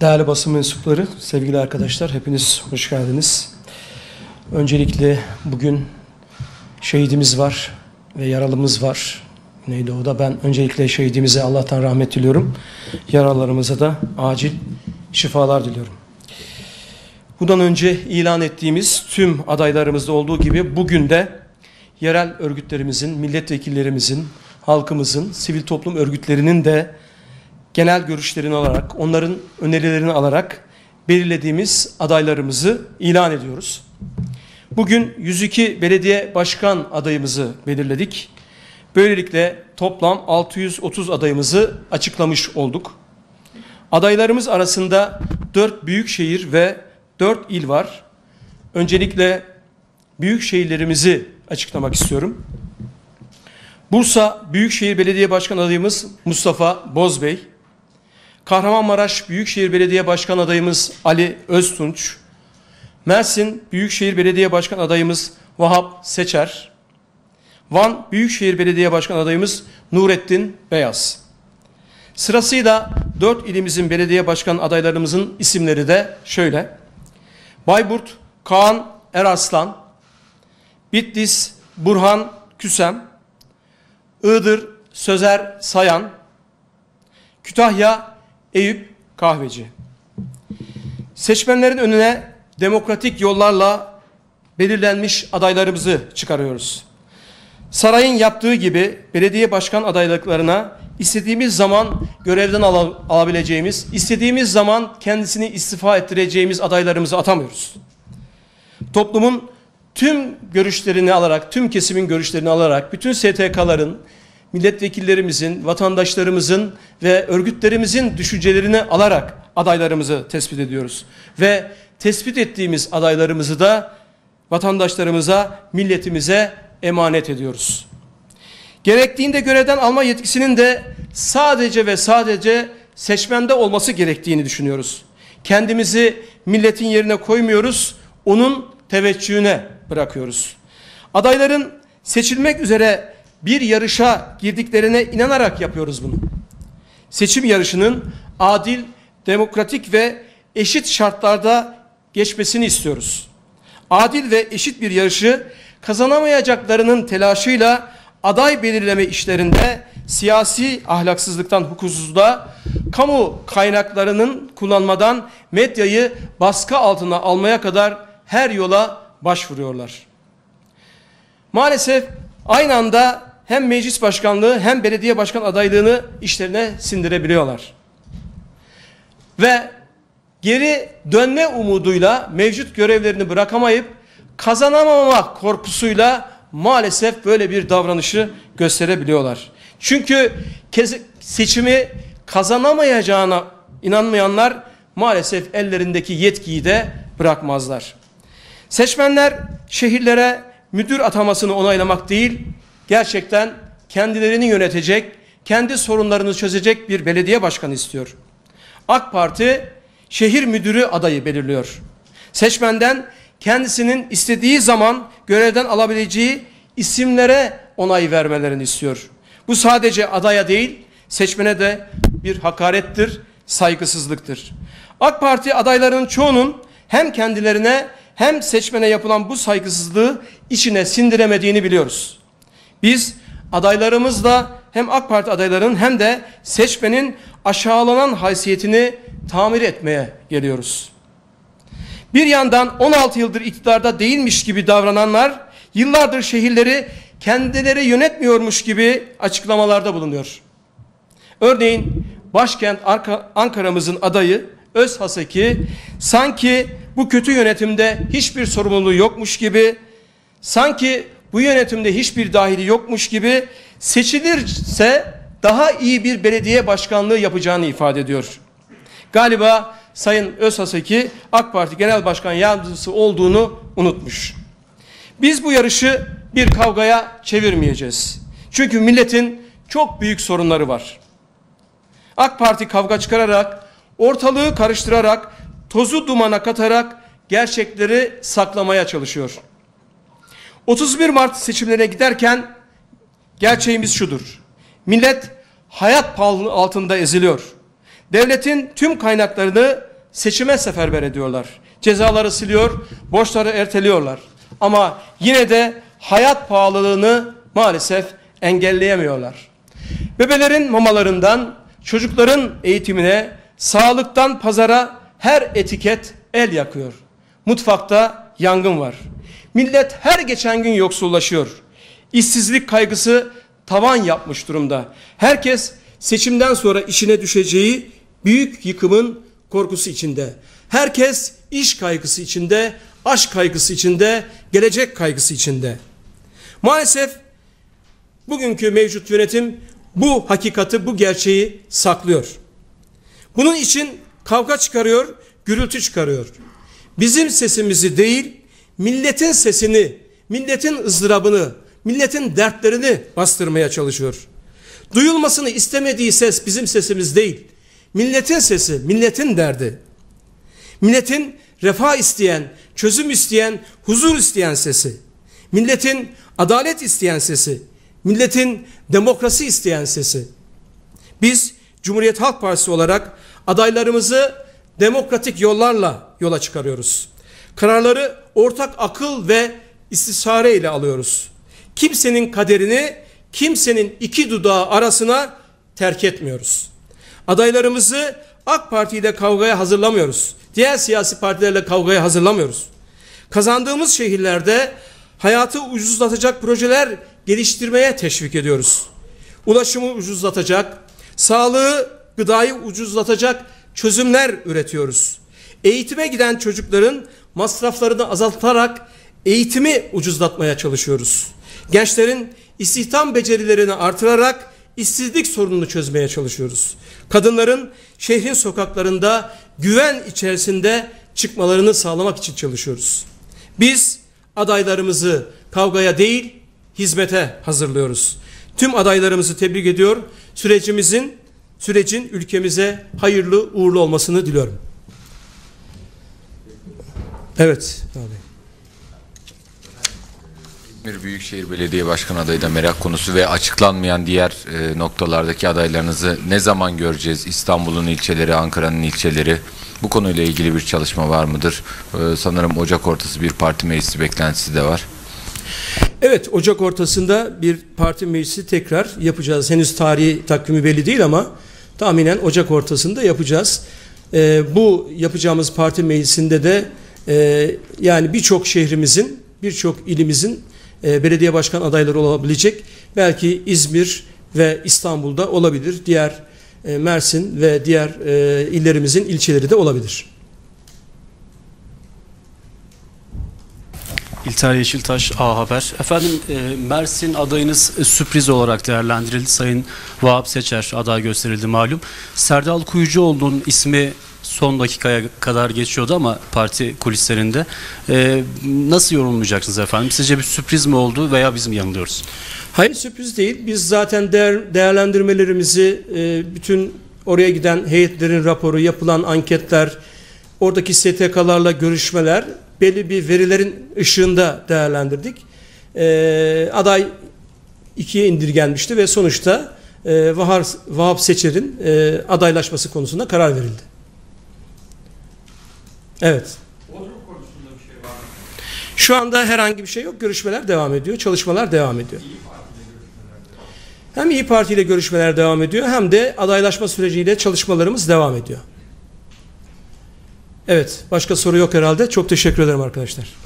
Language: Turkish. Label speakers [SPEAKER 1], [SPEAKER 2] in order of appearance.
[SPEAKER 1] Değerli basın mensupları, sevgili arkadaşlar, hepiniz hoş geldiniz. Öncelikle bugün şehidimiz var ve yaralımız var Güneydoğu'da. Ben öncelikle şehidimize Allah'tan rahmet diliyorum. Yaralarımıza da acil şifalar diliyorum. Bundan önce ilan ettiğimiz tüm adaylarımızda olduğu gibi bugün de yerel örgütlerimizin, milletvekillerimizin, halkımızın, sivil toplum örgütlerinin de genel görüşlerini alarak, onların önerilerini alarak belirlediğimiz adaylarımızı ilan ediyoruz. Bugün 102 belediye başkan adayımızı belirledik. Böylelikle toplam 630 adayımızı açıklamış olduk. Adaylarımız arasında 4 büyük şehir ve 4 il var. Öncelikle büyük şehirlerimizi açıklamak istiyorum. Bursa Büyükşehir Belediye Başkan adayımız Mustafa Bozbey. Kahramanmaraş Büyükşehir Belediye Başkan adayımız Ali Öztunç. Mersin Büyükşehir Belediye Başkan adayımız Vahap Seçer. Van Büyükşehir Belediye Başkan adayımız Nurettin Beyaz. Sırasıyla dört ilimizin belediye başkan adaylarımızın isimleri de şöyle. Bayburt Kaan Erarslan, Bitlis Burhan Küsem, Iğdır Sözer Sayan, Kütahya Eyüp Kahveci. Seçmenlerin önüne demokratik yollarla belirlenmiş adaylarımızı çıkarıyoruz. Sarayın yaptığı gibi belediye başkan adaylıklarına istediğimiz zaman görevden al alabileceğimiz, istediğimiz zaman kendisini istifa ettireceğimiz adaylarımızı atamıyoruz. Toplumun tüm görüşlerini alarak, tüm kesimin görüşlerini alarak, bütün STK'ların, milletvekillerimizin, vatandaşlarımızın ve örgütlerimizin düşüncelerini alarak adaylarımızı tespit ediyoruz. Ve tespit ettiğimiz adaylarımızı da vatandaşlarımıza, milletimize emanet ediyoruz. Gerektiğinde görevden alma yetkisinin de sadece ve sadece seçmende olması gerektiğini düşünüyoruz. Kendimizi milletin yerine koymuyoruz, onun teveccühüne bırakıyoruz. Adayların seçilmek üzere bir yarışa girdiklerine inanarak yapıyoruz bunu. Seçim yarışının adil, demokratik ve eşit şartlarda geçmesini istiyoruz. Adil ve eşit bir yarışı kazanamayacaklarının telaşıyla aday belirleme işlerinde siyasi ahlaksızlıktan, hukuksuzluğa, kamu kaynaklarının kullanmadan medyayı baskı altına almaya kadar her yola başvuruyorlar. Maalesef aynı anda hem meclis başkanlığı hem belediye başkan adaylığını işlerine sindirebiliyorlar. Ve geri dönme umuduyla mevcut görevlerini bırakamayıp kazanamama korkusuyla maalesef böyle bir davranışı gösterebiliyorlar. Çünkü seçimi kazanamayacağına inanmayanlar maalesef ellerindeki yetkiyi de bırakmazlar. Seçmenler şehirlere müdür atamasını onaylamak değil, gerçekten kendilerini yönetecek, kendi sorunlarını çözecek bir belediye başkanı istiyor. AK Parti şehir müdürü adayı belirliyor. Seçmenden kendisinin istediği zaman görevden alabileceği isimlere onay vermelerini istiyor. Bu sadece adaya değil, seçmene de bir hakarettir, saygısızlıktır. AK Parti adaylarının çoğunun hem kendilerine hem seçmene yapılan bu saygısızlığı içine sindiremediğini biliyoruz. Biz adaylarımızla hem AK Parti adaylarının hem de seçmenin aşağılanan haysiyetini tamir etmeye geliyoruz. Bir yandan 16 yıldır iktidarda değilmiş gibi davrananlar yıllardır şehirleri kendileri yönetmiyormuş gibi açıklamalarda bulunuyor. Örneğin başkent Ankara'mızın adayı Öz Haseki sanki bu kötü yönetimde hiçbir sorumluluğu yokmuş gibi sanki bu yönetimde hiçbir dahili yokmuş gibi seçilirse daha iyi bir belediye başkanlığı yapacağını ifade ediyor. Galiba Sayın Özhaseki AK Parti Genel Başkan Yardımcısı olduğunu unutmuş. Biz bu yarışı bir kavgaya çevirmeyeceğiz. Çünkü milletin çok büyük sorunları var. AK Parti kavga çıkararak, ortalığı karıştırarak, tozu dumana katarak gerçekleri saklamaya çalışıyor. 31 Mart seçimlerine giderken gerçeğimiz şudur. Millet hayat pahalı altında eziliyor. devletin tüm kaynaklarını seçime seferber ediyorlar. Cezaları siliyor, borçları erteliyorlar. Ama yine de hayat pahalılığını maalesef engelleyemiyorlar. Bebelerin mamalarından çocukların eğitimine, sağlıktan pazara her etiket el yakıyor. Mutfakta yangın var. Millet her geçen gün yoksullaşıyor. İşsizlik kaygısı tavan yapmış durumda. Herkes seçimden sonra işine düşeceği büyük yıkımın korkusu içinde. Herkes iş kaygısı içinde, aşk kaygısı içinde, gelecek kaygısı içinde. Maalesef bugünkü mevcut yönetim bu hakikati, bu gerçeği saklıyor. Bunun için kavga çıkarıyor, gürültü çıkarıyor. Bizim sesimizi değil, milletin sesini, milletin ızdırabını, milletin dertlerini bastırmaya çalışıyor. Duyulmasını istemediği ses bizim sesimiz değil. Milletin sesi, milletin derdi. Milletin refah isteyen, çözüm isteyen, huzur isteyen sesi. Milletin adalet isteyen sesi. Milletin demokrasi isteyen sesi. Biz Cumhuriyet Halk Partisi olarak adaylarımızı demokratik yollarla yola çıkarıyoruz. Kararları ortak akıl ve istişare ile alıyoruz. Kimsenin kaderini kimsenin iki dudağı arasına terk etmiyoruz. Adaylarımızı AK Parti ile kavgaya hazırlamıyoruz. Diğer siyasi partilerle kavgaya hazırlamıyoruz. Kazandığımız şehirlerde hayatı ucuzlatacak projeler geliştirmeye teşvik ediyoruz. Ulaşımı ucuzlatacak, sağlığı, gıdayı ucuzlatacak çözümler üretiyoruz. Eğitime giden çocukların masraflarını azaltarak eğitimi ucuzlatmaya çalışıyoruz. Gençlerin istihdam becerilerini artırarak işsizlik sorununu çözmeye çalışıyoruz. Kadınların şehrin sokaklarında güven içerisinde çıkmalarını sağlamak için çalışıyoruz. Biz adaylarımızı kavgaya değil hizmete hazırlıyoruz. Tüm adaylarımızı tebrik ediyor. Sürecimizin sürecin ülkemize hayırlı uğurlu olmasını diliyorum. Evet. Abi.
[SPEAKER 2] İzmir Büyükşehir Belediye Başkanı adayı da merak konusu ve açıklanmayan diğer e, noktalardaki adaylarınızı ne zaman göreceğiz? İstanbul'un ilçeleri, Ankara'nın ilçeleri. Bu konuyla ilgili bir çalışma var mıdır? E, sanırım Ocak ortası bir parti meclisi beklentisi de var.
[SPEAKER 1] Evet, Ocak ortasında bir parti meclisi tekrar yapacağız. Henüz tarihi takvimi belli değil ama tahminen Ocak ortasında yapacağız. E, bu yapacağımız parti meclisinde de e, yani birçok şehrimizin, birçok ilimizin e, belediye başkan adayları olabilecek. Belki İzmir ve İstanbul'da olabilir. Diğer e, Mersin ve diğer e, illerimizin ilçeleri de olabilir.
[SPEAKER 3] İlter Yeşiltaş A Haber. Efendim e, Mersin adayınız e, sürpriz olarak değerlendirildi. Sayın Vahap Seçer aday gösterildi malum. Serdal Kuyucuoğlu'nun ismi son dakikaya kadar geçiyordu ama parti kulislerinde. E, nasıl yorumlayacaksınız efendim? Sizce bir sürpriz mi oldu veya biz mi yanılıyoruz?
[SPEAKER 1] Hayır sürpriz değil. Biz zaten değer, değerlendirmelerimizi bütün oraya giden heyetlerin raporu, yapılan anketler, oradaki STK'larla görüşmeler belli bir verilerin ışığında değerlendirdik. E, aday ikiye indirgenmişti ve sonuçta e, Vahar, Vahap Seçer'in e, adaylaşması konusunda karar verildi. Evet. Şu anda herhangi bir şey yok. Görüşmeler devam ediyor. Çalışmalar devam ediyor. Hem İyi Parti ile görüşmeler devam ediyor hem de adaylaşma süreciyle çalışmalarımız devam ediyor. Evet, başka soru yok herhalde. Çok teşekkür ederim arkadaşlar.